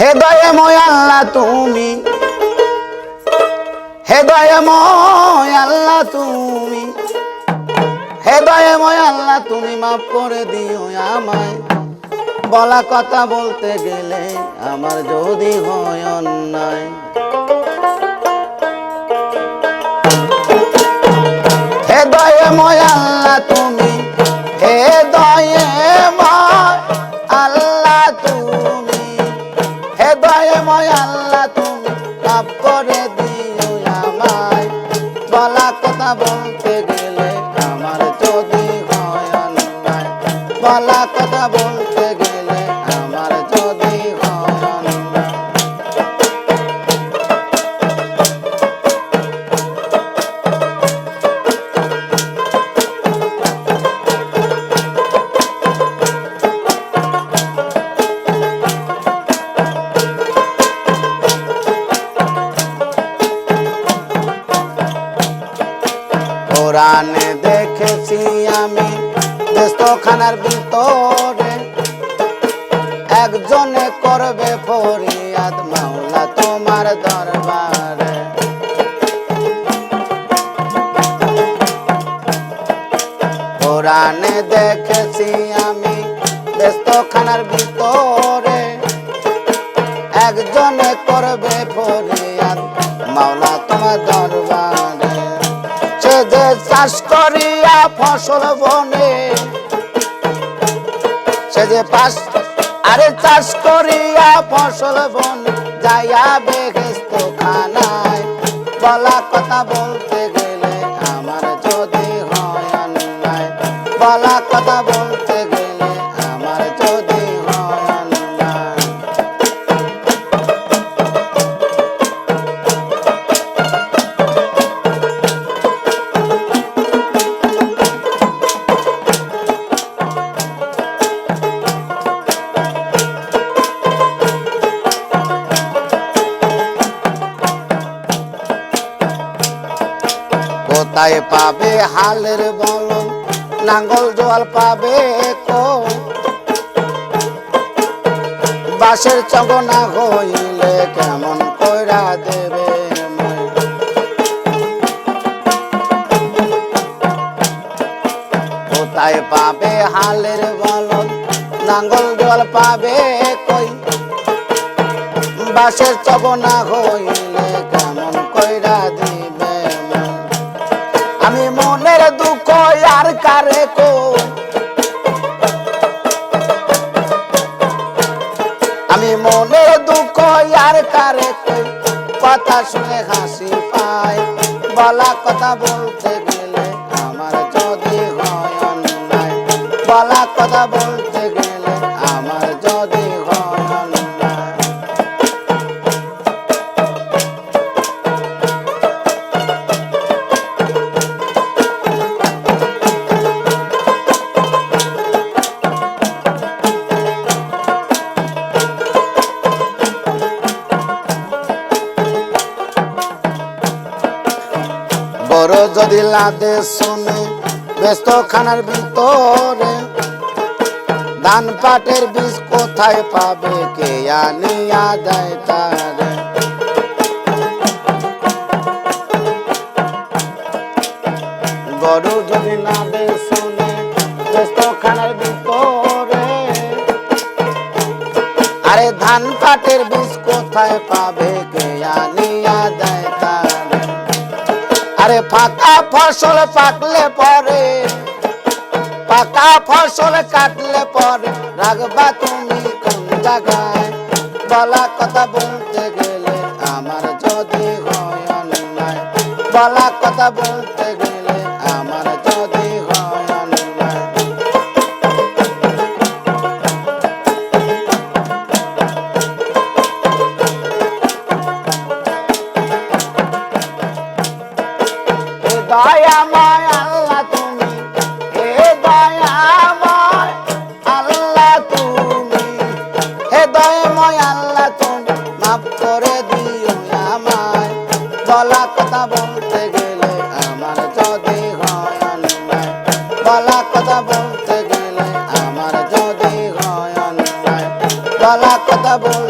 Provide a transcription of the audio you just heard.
হেদয়ময় আল্লাহ তুমি। হেদয়ময় আল্লাহ তুমি। হেদয়ময় আল্লাহ তুমি মাফ করে দিও আমায়। বলা কথা বলতে গেলে আমার যদি হয় অন্যায়। হেদয়ময় আল্লাহ হেদয়ময় আল্লাহ, তুমি মাফ করে দিও আমায়। বলা কথা বলতে গেলে আমার যদি হয় অন্যায়। বলা কথা বলতে কোরআনে দেখেছি আমি দেশখানার ভিতরে। একজনে করবে ফরিয়াদ, মাওলা তোমার দরবারে। কোরআনে দেখেছি আমি দেশখানার ভিতরে। একজনে করবে ফরিয়াদ, মাওলা তোমার দরবারে। চাষ করিয়া ফসল বনে। সে যে পাশ আরে চাষ করিয়া ফসল বন, যাইয়া বেহেস্ত খানায় বলা কথা বলতে কোথায় পাবে হালের বল? নাঙ্গল জল পাবে কো? বাসের চগনা হইলে কেমন কইরা দেবে? কোথায় পাবে হালের বল? নাঙ্গল জল পাবে কই? বাসের চগনা হইলে কেমন কইরা দিবে মনের দুঃখ আর কারে কথা শুনে হাসি পায় বলা কথা বলতে শুনে ব্যস্ত খানার ভিতরে ধান পাটের বীজ কোথায় পাবে? কে আনিয়া দেয় গরু যদি লাদে শুনে ব্যস্ত খানার ভিতরে, আরে ধান পাটের বীজ কোথায় পাবে? কে আনিয়া দেয় আরে ফাঁকা ফসল পাকলে পরে পাকা ফসল কাটলে পরে, রাখবা তুমি কোন জায়গায়? বলা কথা বলতে গেলে আমার যদি হয় অন্যায়, বলা কথা বলতে দয়াময় আল্লাহ তুমি। বলা কথা বলতে গেলে আমার যদি হয় বলা কথা গেলে যদি বলা কথা বলতে